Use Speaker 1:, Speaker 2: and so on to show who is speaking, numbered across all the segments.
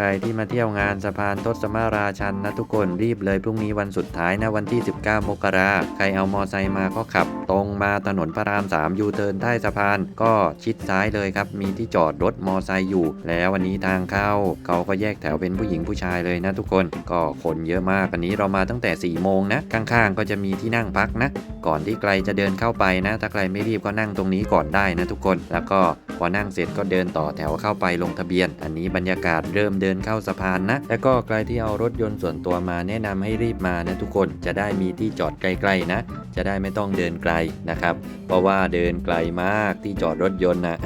Speaker 1: ใครที่มาเที่ยวงานสะพานทศมาราชันนะทุกคนรีบเลยพรุ่งนี้วันสุดท้ายนะวันที่ 19 มกราใครเอามอไซค์มาก็ขับ ตรงมาถนนพระราม3ยูเทิร์นใต้สะพานก็ชิดซ้ายเลยครับ มีที่จอดรถมอไซค์อยู่ แล้ววันนี้ทางเข้าเขาก็แยกแถวเป็นผู้หญิงผู้ชายเลยนะทุกคนก็คนเยอะมากวันนี้เรามาตั้งแต่ 4 โมงนะข้างๆ ก็จะมีที่นั่งพักนะ ก่อนที่ใครจะเดินเข้าไปนะ ถ้าใครไม่รีบก็นั่งตรงนี้ก่อนได้นะทุกคน แล้วก็พอนั่งเสร็จก็เดินต่อแถวเข้าไปลงทะเบียน อันนี้บรรยากาศเริ่มเดินเข้าสะพานนะ แล้วก็ใครที่เอารถยนต์ส่วนตัวมาแนะนำให้รีบมานะทุกคนจะได้มีที่จอดใกล้ๆนะ จะได้ไม่ต้องเดินไกลนะครับ เพราะว่าเดินไกลมากที่จอดรถยนต์นะ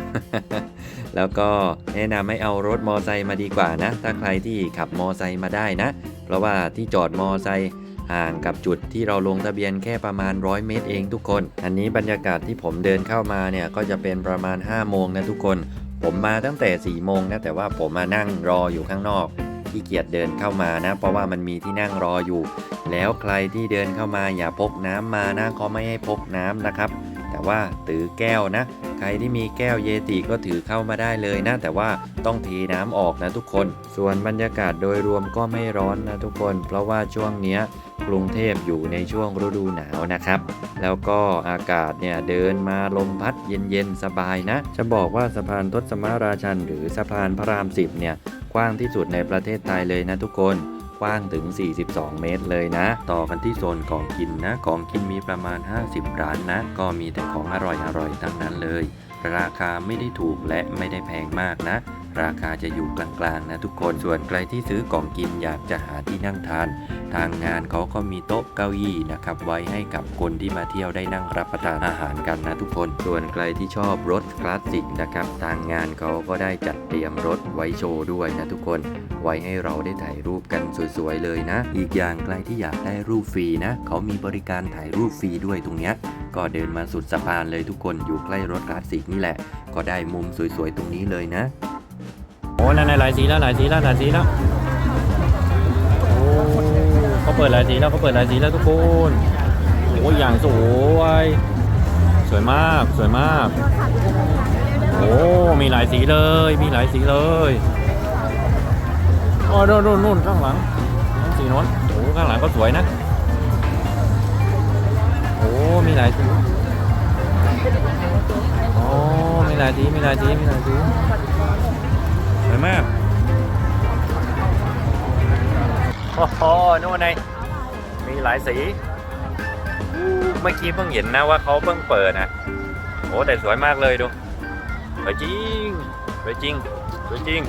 Speaker 1: แล้วก็แนะนำให้เอารถมอไซค์มาดีกว่านะ ถ้าใครที่ขับมอไซค์มาได้นะ เพราะว่าที่จอดมอไซค์ห่างกับจุดที่เราลงทะเบียนแค่ประมาณ 100 เมตรเองทุกคน อันนี้บรรยากาศที่ผมเดินเข้ามาเนี่ยก็จะเป็นประมาณ 5 โมงนะทุกคน ผมมาตั้งแต่4โมงนะแต่ว่าผมมานั่งรออยู่ข้างนอกขี้เกียจเดินเข้ามานะ เพราะว่ามันมีที่นั่งรออยู่ แล้วใครที่เดินเข้ามาอย่าพกน้ำมานะเขาไม่ให้พกน้ำนะครับ แต่ว่าถือแก้วนะ ใครที่มีแก้วเยติก็ถือเข้ามาได้เลยนะ แต่ว่าต้องเทน้ำออกนะทุกคน ส่วนบรรยากาศโดยรวมก็ไม่ร้อนนะทุกคน เพราะว่าช่วงเนี้ย กรุงเทพอยู่ในช่วงฤดูหนาวนะครับ แล้วก็อากาศเนี่ยเดินมาลมพัดเย็นๆ สบายนะ จะบอกว่าสะพานทศมาราชัน หรือสะพานพระรามสิบเนี่ยกว้างที่สุดในประเทศไทยเลยนะทุกคนกว้างถึง 42 เมตรเลยนะ ต่อกันที่โซนของกินนะ ของกินมีประมาณ 50 ร้านนะ ก็มีแต่ของอร่อยๆ ทั้งนั้นเลย ราคาไม่ได้ถูกและไม่ได้แพงมากนะ ราคาจะอยู่กลางๆนะทุกคนส่วนใครที่ซื้อกล่องกินอยากจะหาที่นั่งทาน ทางงานเขาก็มีโต๊ะเก้าอี้นะครับไว้ให้กับคนที่มาเที่ยวได้นั่งรับประทานอาหารกันนะทุกคน ส่วนใครที่ชอบรถคลาสสิกนะครับทางงานเขาก็ได้จัดเตรียมรถไว้โชว์ด้วยนะทุกคน ไว้ให้เราได้ถ่ายรูปกันสวยๆเลยนะ อีกอย่างใครที่อยากได้รูปฟรีนะเขามีบริการถ่ายรูปฟรีด้วยตรงเนี้ยก็เดินมาสุดสะพานเลยทุกคนอยู่ใกล้รถคลาสสิกนี่แหละ ก็ได้มุมสวยๆตรงนี้เลยนะ
Speaker 2: อ้นั่นหลายสีแล้วหลายสีแล้วหลายสีแล้วโอ้เขาเปิดหลายสีแล้วเขาเปิดหลายสีแล้วทุกคนโอ้ยอย่างสวยสวยมากสวยมากโอ้มีหลายสีเลยมีหลายสีเลยโอ้นู่นนู่นนู่นข้างหลังสีโน้นโอ้ข้างหลังก็สวยนะโอ้มีหลายสีโอ้มีหลายสีมีหลายสีมีหลายสี มาก โอ้โหนู่นไงมีหลายสี เมื่อกี้เพิ่งเห็นนะว่าเขาเพิ่งเปิดนะโอ้แต่สวยมากเลยดูสวยจริงสวยจริงสวยจริง